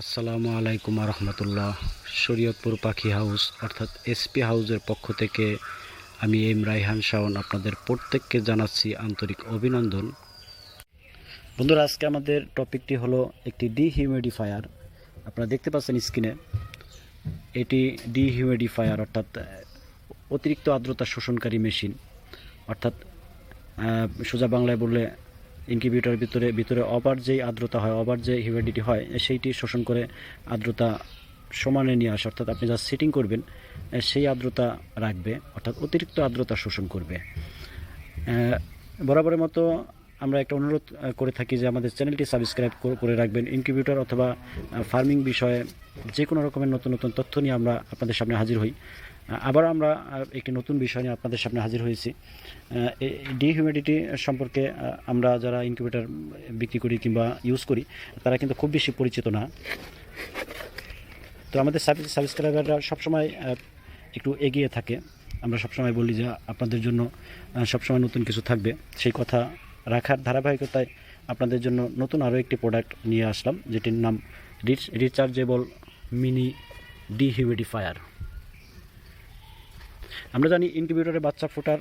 আসসালামু আলাইকুম রহমতুল্লাহ শরীয়তপুর পাখি হাউস, অর্থাৎ এসপি হাউসের পক্ষ থেকে আমি এম রাইহান শাওন আপনাদের প্রত্যেককে জানাচ্ছি আন্তরিক অভিনন্দন। বন্ধুরা, আজকে আমাদের টপিকটি হলো একটি ডিহিউমিডিফায়ার। আপনারা দেখতে পাচ্ছেন স্ক্রিনে, এটি ডিহিউমিডিফায়ার, অর্থাৎ অতিরিক্ত আর্দ্রতা শোষণকারী মেশিন। অর্থাৎ সোজা বাংলায় বললে ইনকিউবেটরের ভিতরে ভিতরে ওভার যেই আর্দ্রতা হয় ওভার যে হিউমিডিটি হয়, সেইটি শোষণ করে আর্দ্রতা সমানে নিয়ে আসে। অর্থাৎ আপনি যা সেটিং করবেন সেই আর্দ্রতা রাখবে, অর্থাৎ অতিরিক্ত আর্দ্রতা শোষণ করবে। বরাবরের মতো আমরা একটা অনুরোধ করে থাকি যে আমাদের চ্যানেলটি সাবস্ক্রাইব করে রাখবেন। ইনকিউবেটর অথবা ফার্মিং বিষয়ে যে কোনো রকমের নতুন নতুন তথ্য নিয়ে আমরা আপনাদের সামনে হাজির হই। আবার আমরা একটি নতুন বিষয় নিয়ে আপনাদের সামনে হাজির হয়েছি। ডিহিউমিডিটি সম্পর্কে আমরা যারা ইনকিউবেটর বিক্রি করি কিংবা ইউজ করি, তারা কিন্তু খুব বেশি পরিচিত না। তো আমাদের সাবস্ক্রাইবাররা সবসময় একটু এগিয়ে থাকে। আমরা সবসময় বলি যে আপনাদের জন্য সবসময় নতুন কিছু থাকবে। সেই কথা রাখার ধারাবাহিকতায় আপনাদের জন্য নতুন আরও একটি প্রোডাক্ট নিয়ে আসলাম, যেটির নাম রিচ রিচার্জেবল মিনি ডিহিউমিডিফায়ার আমরা জানি ইনকিউবেটরে বাচ্চা ফোটার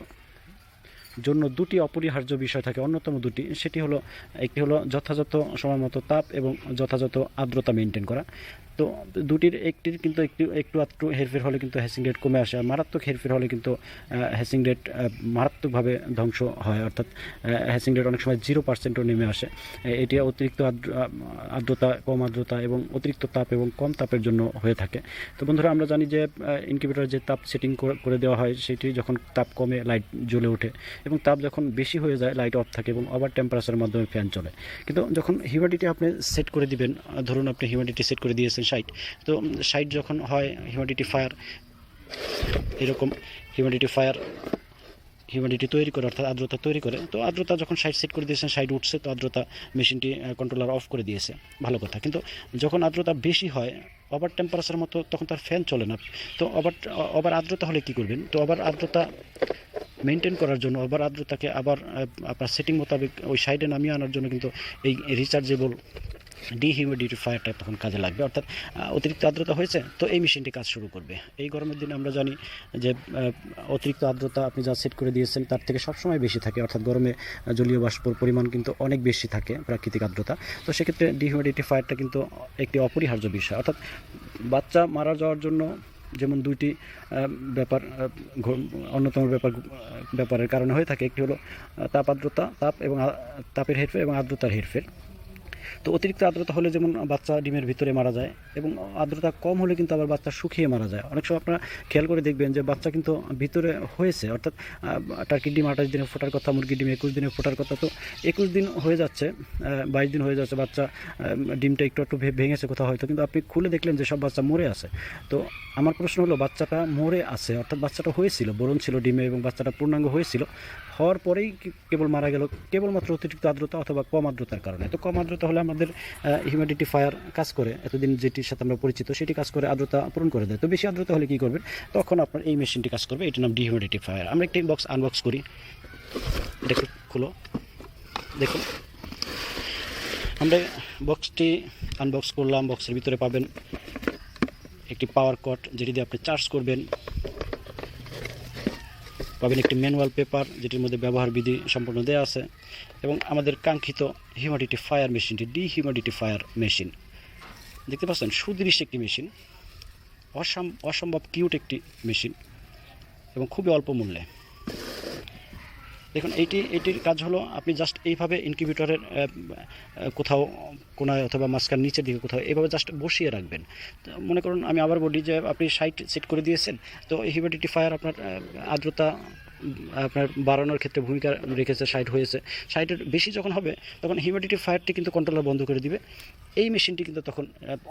জন্য দুটি অপরিহার্য বিষয় থাকে। অন্যতম দুটি, সেটি হলো, একটি হলো যথাযথ সময় মতো তাপ এবং যথাযথ আর্দ্রতা মেনটেন করা। তো দুটির একটির কিন্তু একটু একটু আধটু হেরফের হলে কিন্তু হ্যাসিং রেট কমে আসে, আর মারাত্মক হেরফের হলে কিন্তু হ্যাসিং রেট মারাত্মকভাবে ধ্বংস হয়। অর্থাৎ হ্যাসিং রেট অনেক সময় জিরো পার্সেন্টও নেমে আসে। এটি অতিরিক্ত আর্দ্র- আর্দ্রতা, কম আর্দ্রতা এবং অতিরিক্ত তাপ এবং কম তাপের জন্য হয়ে থাকে। তো বন্ধুরা, আমরা জানি যে ইনকিউবেটর যে তাপ সেটিং করে দেওয়া হয়, সেটি যখন তাপ কমে লাইট জ্বলে ওঠে এবং তাপ যখন বেশি হয়ে যায় লাইট অফ থাকে এবং ওভার টেম্পারেচারের মাধ্যমে ফ্যান চলে। কিন্তু যখন হিউমিডিটি আপনি সেট করে দিবেন ধরুন আপনি হিউমিডিটি সেট করে দিয়েছেন সাইট তো সাইট যখন হয় হিউমিডিটি ফায়ার এরকম হিউমিডিটি ফায়ার হিউমিডিটি তৈরি করে, অর্থাৎ আর্দ্রতা তৈরি করে। তো আর্দ্রতা যখন সাইড সেট করে দিয়েছেন সাইড উঠছে, তো আর্দ্রতা মেশিনটি কন্ট্রোলার অফ করে দিয়েছে। ভালো কথা। কিন্তু যখন আর্দ্রতা বেশি হয় ওভার টেম্পারেচার মতো তখন তার ফ্যান চলে না। তো ওভার ওভার আর্দ্রতা হলে কী করবেন? তো ওভার আর্দ্রতা মেনটেন করার জন্য ওভার আর্দ্রতাকে আবার আপনার সেটিং মোতাবেক ওই সাইডে নামিয়ে আনার জন্য কিন্তু এই রিচার্জেবল ডিহিউমিডিফায়ারটা তখন কাজে লাগবে, অর্থাৎ অতিরিক্ত আর্দ্রতা হয়েছে, তো এই মেশিনটি কাজ শুরু করবে। এই গরমের দিনে আমরা জানি যে অতিরিক্ত আর্দ্রতা আপনি যা সেট করে দিয়েছেন তার থেকে সবসময় বেশি থাকে, অর্থাৎ গরমে জলীয় বাষ্পর পরিমাণ কিন্তু অনেক বেশি থাকে প্রাকৃতিক আর্দ্রতা। তো সেক্ষেত্রে ডিহিউমিডিফায়ারটা কিন্তু একটি অপরিহার্য বিষয়, অর্থাৎ বাচ্চা মারা যাওয়ার জন্য যেমন দুইটি ব্যাপার অন্যতম ব্যাপার ব্যাপারের কারণে হয়ে থাকে, একটি হলো তাপ আর্দ্রতা, তাপ এবং তাপের হেরফের এবং আর্দ্রতার হেরফের। তো অতিরিক্ত আর্দ্রতা হলে যেমন বাচ্চা ডিমের ভিতরে মারা যায় এবং আর্দ্রতা কম হলে কিন্তু আবার বাচ্চা শুকিয়ে মারা যায়। অনেক সময় আপনারা খেয়াল করে দেখবেন যে বাচ্চা কিন্তু ভিতরে হয়েছে, অর্থাৎ টার্কির ডিম আঠাশ দিনে ফোটার কথা, মুরগির ডিম একুশ দিনে ফোটার কথা। তো একুশ দিন হয়ে যাচ্ছে বাইশ দিন হয়ে যাচ্ছে বাচ্চা ডিমটা একটু একটু ভেঙেছে কোথাও হয়তো। কিন্তু আপনি খুলে দেখলেন যে সব বাচ্চা মরে আছে। তো আমার প্রশ্ন হলো, বাচ্চাটা মরে আছে, অর্থাৎ বাচ্চাটা হয়েছিল, বরণ ছিল ডিমে এবং বাচ্চাটা পূর্ণাঙ্গ হয়েছিল, হওয়ার পরেই কেবল মারা গেল, কেবলমাত্র অতিরিক্ত আর্দ্রতা অথবা কম আর্দ্রতার কারণে? তো কম আর্দ্রতা হলে আমাদের হিউমিডিটি ফায়ার কাজ করে, এতদিন যেটির সাথে আমরা পরিচিত সেটি কাজ করে আর্দ্রতা পূরণ করে দেয়। তো বেশি আর্দ্রতা হলে কী করবেন? তখন আপনার এই মেশিনটি কাজ করবে, এটির নাম ডিহিউমিডিটি ফায়ার আমরা একটি বক্স আনবক্স করি। দেখুন খুলো। দেখুন। আমরা বক্সটি আনবক্স করলাম বক্সের ভিতরে পাবেন একটি পাওয়ার কট যেটি দিয়ে আপনি চার্জ করবেন। পাবেন একটি ম্যানুয়াল পেপার, যেটির মধ্যে ব্যবহার বিধি সম্পূর্ণ দেওয়া আছে, এবং আমাদের কাঙ্ক্ষিত হিউমিডিটি ফায়ার মেশিনটি ডি হিউমিডিটি ফায়ার মেশিন। দেখতে পাচ্ছেন, সুদৃশ্য একটি মেশিন, অসম, অসম্ভব কিউট একটি মেশিন, এবং খুবই অল্প মূল্যে। দেখুন, এইটি এটির কাজ হলো, আপনি জাস্ট এইভাবে ইনকিউবেটরের কোথাও কোনায় অথবা মাঝখান নিচের দিকে কোথাও এইভাবে জাস্ট বসিয়ে রাখবেন। তো মনে করুন, আমি আবার বলি যে আপনি সাইট সেট করে দিয়েছেন, তো হিউমিডিটি ফায়ার আপনার আর্দ্রতা আপনার বাড়ানোর ক্ষেত্রে ভূমিকা রেখেছে সাইড হয়েছে। সাইটের বেশি যখন হবে, তখন হিউমিডিটি ফায়ারটি কিন্তু কন্ট্রোলার বন্ধ করে দিবে। এই মেশিনটি কিন্তু তখন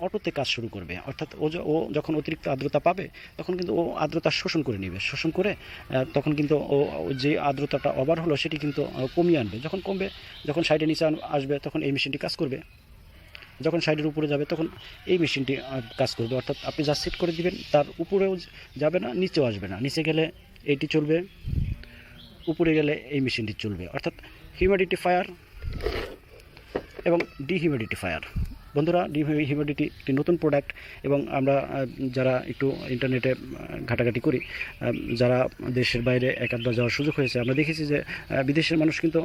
অটোতে কাজ শুরু করবে। অর্থাৎ ও ও যখন অতিরিক্ত আর্দ্রতা পাবে, তখন কিন্তু ও আর্দ্রতা শোষণ করে নেবে। শোষণ করে তখন কিন্তু ও যে আর্দ্রতাটা ওভার হলো, সেটি কিন্তু কমিয়ে আনবে। যখন কমবে, যখন সাইডে নিচে আসবে, তখন এই মেশিনটি কাজ করবে। যখন সাইডের উপরে যাবে, তখন এই মেশিনটি কাজ করবে। অর্থাৎ আপনি যা সেট করে দিবেন, তার উপরেও যাবে না, নিচেও আসবে না। নিচে গেলে এইটি চলবে উপরে গেলে এই মেশিনটি চলবে। অর্থাৎ হিউমিডিটি ফায়ার এবং ডিহিউমিডিটি ফায়ার। বন্ধুরা ডিম হিউমিডিটি একটি নতুন প্রোডাক্ট এবং আমরা যারা একটু ইন্টারনেটে ঘাটাঘাটি করি যারা দেশের বাইরে একাধবার যাওয়ার সুযোগ হয়েছে, আমরা দেখেছি যে বিদেশের মানুষ কিন্তু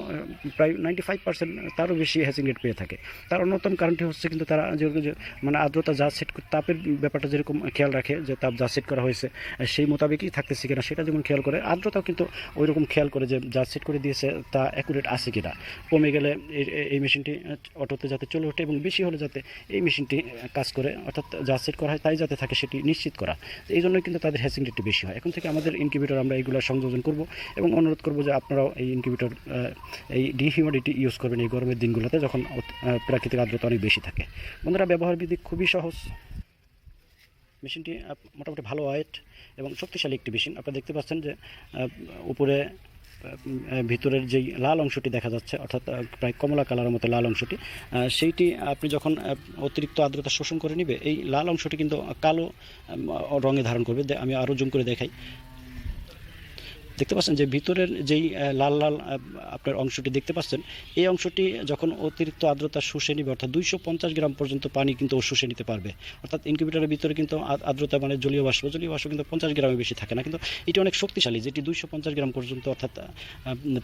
প্রায় নাইনটি ফাইভ পার্সেন্ট তারও বেশি হ্যাচিং রেট পেয়ে থাকে। তার অন্যতম কারণটি হচ্ছে কিন্তু তারা যেরকম যে মানে আর্দ্রতা যা সেট তাপের ব্যাপারটা যেরকম খেয়াল রাখে যে, তাপ যা সেট করা হয়েছে সেই মোতাবেকই থাকতেছে কিনা সেটা যেমন খেয়াল করে, আর্দ্রতাও কিন্তু ওই রকম খেয়াল করে যে, যা সেট করে দিয়েছে তা অ্যাকুরেট আছে কিনা। কমে গেলে এই মেশিনটি অটোতে যাতে চলে ওঠে এবং বেশি হলে যাতে এই মেশিনটি কাজ করে, অর্থাৎ যা সেট করা হয় তাই যাতে থাকে সেটি নিশ্চিত করা। এই জন্যই কিন্তু তাদের হ্যাচিং রেটটি বেশি হয়। এখন থেকে আমাদের ইনকিউবেটর আমরা এইগুলো সংযোজন করব এবং অনুরোধ করব যে আপনারাও এই ইনকিউবেটর এই ডিহিউমিডিটি ইউজ করবেন এই গরমের দিনগুলোতে যখন প্রাকৃতিক আর্দ্রতা অনেক বেশি থাকে। বন্ধুরা, ব্যবহার বিধি খুবই সহজ। মেশিনটি মোটামুটি ভালো ওয়েট এবং শক্তিশালী একটি মেশিন। আপনারা দেখতে পাচ্ছেন যে উপরে ভিতরের যেই লাল অংশটি দেখা যাচ্ছে, অর্থাৎ প্রায় কমলা কালারের মতো লাল অংশটি সেইটি আপনি যখন অতিরিক্ত আর্দ্রতা শোষণ করে নেবে, এই লাল অংশটি কিন্তু কালো রঙে ধারণ করবে। আমি আরও জুম করে দেখাই। দেখতে পাচ্ছেন যে ভিতরের যেই লাল লাল আপনার অংশটি দেখতে পাচ্ছেন, এই অংশটি যখন অতিরিক্ত আর্দ্রতা শুষে নিবে, অর্থাৎ দুইশো পঞ্চাশ গ্রাম পর্যন্ত পানি কিন্তু ও শুষে নিতে পারবে। অর্থাৎ ইনকিউবেটরের ভিতরে কিন্তু আর্দ্রতা মানে জলীয় বাষ্প জলীয় বাষ্প কিন্তু পঞ্চাশ গ্রামে বেশি থাকে না। কিন্তু এটি অনেক শক্তিশালী, যেটি দুইশো পঞ্চাশ গ্রাম পর্যন্ত, অর্থাৎ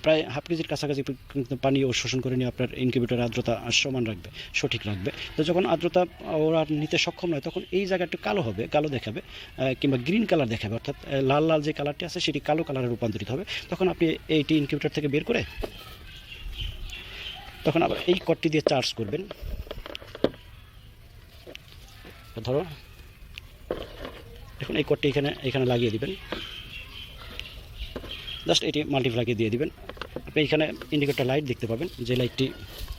প্রায় হাফ কেজির কাছাকাছি কিন্তু পানি ও শোষণ করে নিয়ে আপনার ইনকিউবেটরের আর্দ্রতা সমান রাখবে, সঠিক রাখবে। তো যখন আর্দ্রতা ওরা নিতে সক্ষম নয়, তখন এই জায়গাটা কালো হবে, কালো দেখাবে কিংবা গ্রিন কালার দেখাবে। অর্থাৎ লাল লাল যে কালারটি আছে, সেটি কালো কালারে রূপান্তরিত হবে। তখন আপনি এইটি ইনকিউবেটার থেকে বের করে তখন আবার এই কটটি দিয়ে চার্জ করবেন। ধরো, এখন এই কটটি এখানে এখানে লাগিয়ে দিবেন। জাস্ট এটি মাল্টিপ্লাকে দিয়ে দিবেন। আপনি এখানে ইন্ডিকেটর লাইট দেখতে পাবেন, যে লাইটটি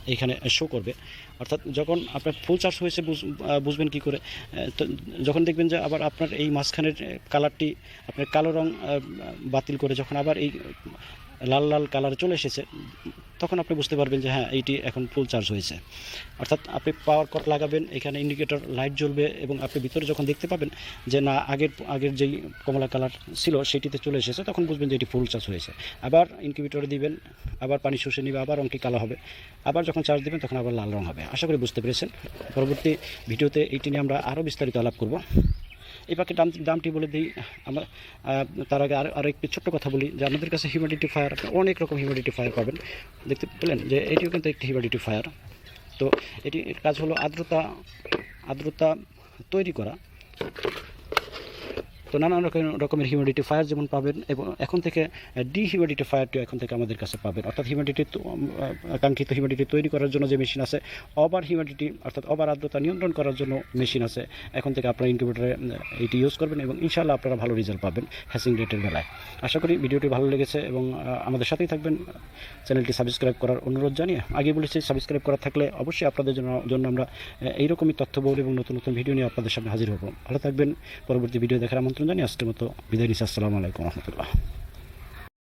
এখানে শো করবে। অর্থাৎ যখন আপনার ফুল চার্জ হয়েছে বুঝ- বুঝবেন কি করে? যখন দেখবেন যে আবার আপনার এই মাঝখানের কালারটি আপনার কালো রং বাতিল করে যখন আবার এই লাল লাল কালার চলে এসেছে, তখন আপনি বুঝতে পারবেন যে হ্যাঁ এইটি এখন ফুল চার্জ হয়েছে। অর্থাৎ আপনি পাওয়ার কট লাগাবেন, এখানে ইন্ডিকেটর লাইট জ্বলবে এবং আপনি ভিতরে যখন দেখতে পাবেন যে না, আগের আগের যেই কমলা কালার ছিল সেটিতে চলে এসেছে, তখন বুঝবেন যে এটি ফুল চার্জ হয়েছে। আবার ইনকিউবেটরে দিবেন, আবার পানি শুষে নেবে, আবার রঙটি কালো হবে। আবার যখন চার্জ দেবেন, তখন আবার লাল রঙ হবে। আশা করি বুঝতে পেরেছেন। পরবর্তী ভিডিওতে এইটি নিয়ে আমরা আরও বিস্তারিত আলাপ করব। এই পাখির দাম দামটি বলে দিই। আমরা তার আগে আর আরও একটি ছোট্ট কথা বলি যে আমাদের কাছে হিউমিডিটি ফায়ার অনেক রকম হিউমিডিটি ফায়ার পাবেন। দেখতে পেলেন যে এটিও কিন্তু একটি হিউমিডিটি ফায়ার তো এটি কাজ হলো আর্দ্রতা আর্দ্রতা তৈরি করা। তো নানান রকম রকমের হিউমিডিটি ফায়ার যেমন পাবেন এবং এখন থেকে ডি হিউমিডিটি ফায়ারটিও এখন থেকে আমাদের কাছে পাবেন। অর্থাৎ হিউমিডিটি কাঙ্ক্ষিত হিউমিডিটি তৈরি করার জন্য যে মেশিন আছে ওভার হিউমিডিটি অর্থাৎ ওভার আর্দ্রতা নিয়ন্ত্রণ করার জন্য মেশিন আছে। এখন থেকে আপনারা ইনকিউবেটরে এটি ইউজ করবেন এবং ইনশাআল্লাহ আপনারা ভালো রেজাল্ট পাবেন হ্যাসিং রেটের বেলায়। আশা করি ভিডিওটি ভালো লেগেছে এবং আমাদের সাথেই থাকবেন। চ্যানেলটি সাবস্ক্রাইব করার অনুরোধ জানিয়ে আগে বলেছি সাবস্ক্রাইব করা থাকলে অবশ্যই আপনাদের জন্য আমরা এইরকমই তথ্যবহুল এবং নতুন নতুন ভিডিও নিয়ে আপনাদের সামনে হাজির হব। ভালো থাকবেন। পরবর্তী ভিডিও দেখার জানিয়ে আজকের মতো বিদায় নিচ্ছি আসসালামু আলাইকুম রহমতুল্লাহ